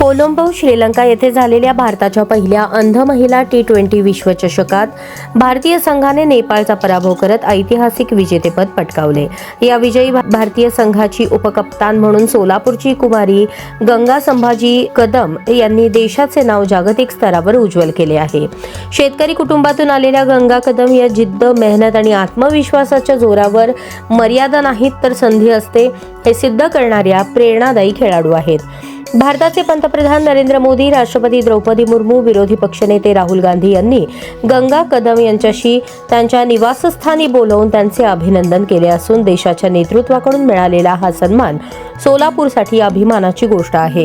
कोलंबो श्रीलंका येथे झालेल्या भारताच्या पहिल्या अंध महिला टी ट्वेंटी विश्वचषकात भारतीय संघाने नेपाळचा पराभव करत ऐतिहासिक विजेतेपद पटकावले. या विजयी भारतीय संघाची उपकप्तान म्हणून सोलापूरची कुमारी गंगा संभाजी कदम यांनी देशाचे नाव जागतिक स्तरावर उज्ज्वल केले आहे. शेतकरी कुटुंबातून आलेल्या गंगा कदम या जिद्द मेहनत आणि आत्मविश्वासाच्या जोरावर मर्यादा नाहीत तर संधी असते हे सिद्ध करणाऱ्या प्रेरणादायी खेळाडू आहेत. भारताचे पंतप्रधान नरेंद्र मोदी राष्ट्रपती द्रौपदी मुर्मू विरोधी पक्षनेते राहुल गांधी यांनी गंगा कदम यांच्याशी त्यांच्या निवासस्थानी बोलवून त्यांचे अभिनंदन केले असून देशाच्या नेतृत्वाकडून मिळालेला हा सन्मान सोलापूरसाठी अभिमानाची गोष्ट आहे.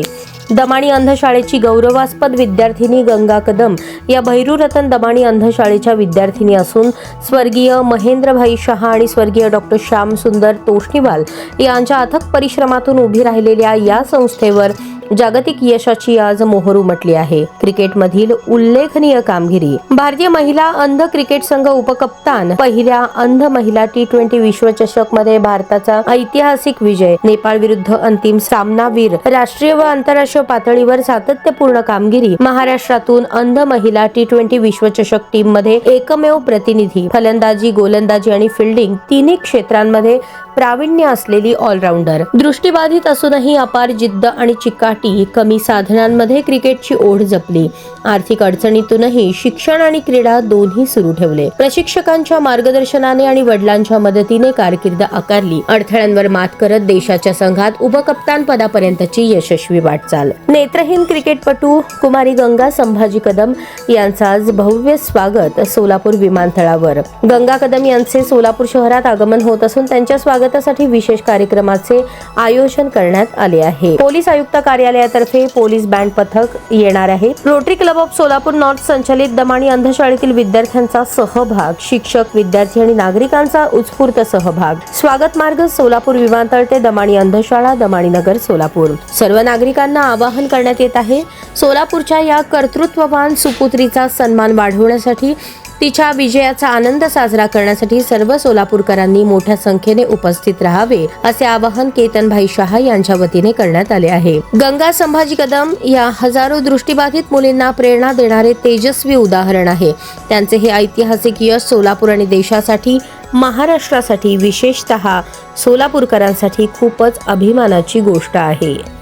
दमाणी अंधशाळेची गौरवास्पद विद्यार्थिनी गंगा कदम या भैरूरतन दमाणी अंधशाळेच्या विद्यार्थिनी असून स्वर्गीय महेंद्रभाई शहा आणि स्वर्गीय डॉक्टर श्याम सुंदर तोष्णीवाल यांच्या अथक परिश्रमातून उभी राहिलेल्या या संस्थेवर जागतिक यशाची आज मोहर उमटली आहे. क्रिकेटमधील उल्लेखनीय कामगिरी. भारतीय महिला अंध क्रिकेट संघ उपकप्तान पहिल्या अंध महिला टी ट्वेंटी विश्वचषकमध्ये भारताचा ऐतिहासिक विजय. नेपाळ विरुद्ध अंतिम सामनावीर राष्ट्रीय व आंतरराष्ट्रीय पातळीवर सातत्यपूर्ण कामगिरी. महाराष्ट्रातून अंध महिला टी ट्वेंटी विश्वचषक टीममध्ये एकमेव प्रतिनिधी. फलंदाजी गोलंदाजी आणि फिल्डिंग तिन्ही क्षेत्रांमध्ये प्रावीण्य असलेली ऑलराऊंडर. दृष्टीबाधित असूनही अपार जिद्द आणि चिकाटी कमी साधनांमध्ये क्रिकेटची ओढ जपली. आर्थिक अडचणीतूनही शिक्षण आणि क्रीडा दोन्ही सुरू ठेवले. प्रशिक्षकांच्या मार्गदर्शनाने आणि वडिलांच्या मदतीने कारकीर्द आकारली. अडथळ्यांवर मात करत देशाच्या संघात उपकप्तान पदापर्यंतची यशस्वी वाटचाल. नेत्रहीन क्रिकेटपटू कुमारी गंगा संभाजी कदम यांचं आज भव्य स्वागत सोलापूर विमानतळावर. गंगा कदम यांचे सोलापूर शहरात आगमन होत असून त्यांच्या स्वागत स्वागतासाठी विशेष कार्यक्रमाचे आयोजन करण्यात आले आहे. पोलीस आयुक्त कार्यालयातर्फे पोलीस बँड पथक येणार आहे. Rotary club of Solapur north संचलित दमाणी अंधशाळेतील विद्यार्थ्यांचा सहभाग शिक्षक विद्यार्थी आणि नागरिकांचा उत्स्फूर्त सहभाग. स्वागत मार्ग सोलापूर विमानतळ ते दमाणी अंधशाळा दमाणी नगर सोलापूर. सर्व नागरिकांना आवाहन करण्यात येत आहे. सोलापूरच्या या कर्तृत्ववान सुपुत्रीचा सन्मान वाढवण्यासाठी तिच्या विजयाचा आनंद साजरा करण्यासाठी सर्व सोलापूरकरांनी मोठ्या संख्येने उपस्थित राहावे असे आवाहन केतनभाई शहा यांच्या वतीने करण्यात आले आहे. गंगा संभाजी कदम या हजारो दृष्टीबाधित मुलींना प्रेरणा देणारे तेजस्वी उदाहरण आहे. त्यांचे हे ऐतिहासिक यश सोलापूर आणि देशासाठी महाराष्ट्रासाठी विशेषतः सोलापूरकरांसाठी खूपच अभिमानाची गोष्ट आहे.